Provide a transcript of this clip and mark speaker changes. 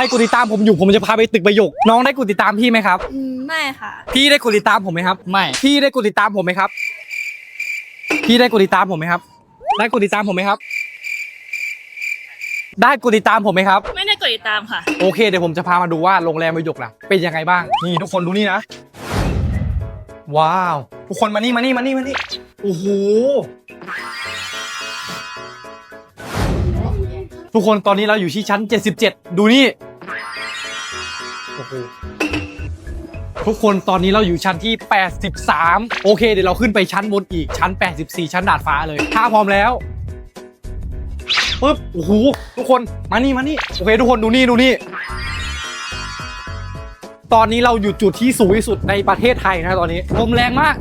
Speaker 1: รกดติดตามผมอยู่ผมจะพาไปตึกประโยค น้องได้กดติดตามพี่ไหมครับ
Speaker 2: อืมไม่ค่ะ
Speaker 1: พี่ได้กดติดตามผมไหมครับ
Speaker 3: ไม่
Speaker 1: พี่ได้กดติดตามผมไหมครับ พี่ได้กดติดตามผมไหมครับ ได้กดติดตามผมไหมครับ ได้กดติดตามผมไหมครับ
Speaker 2: ไม่ได้กดติดตามค่ะ
Speaker 1: โอเคเดี๋ยวผมจะพามาดูว่าโรงแรมประโยคน่ะเป็นยังไงบ้าง นี่ทุกคนดูนี่นะ ว้าว ทุกคนมานี่มานี่มานี่มานี่ โอ้โห ทุกคนตอนนี้เราอยู่ที่ชั้น 77 ดูนี่ โอ้โหทุกคนตอนนี้เราอยู่ชั้นที่ 83 โอเค เดี๋ยวเราขึ้นไปชั้นบนอีกชั้น 84 ชั้นดาดฟ้าเลย ถ้าพร้อมแล้วปึ๊บโอ้โหทุกคนมานี่มานี่โอเค ทุกคนดูนี่ดูนี่ ตอนนี้เราอยู่จุดที่สูงที่สุดในประเทศไทยนะตอนนี้ลมแรงมาก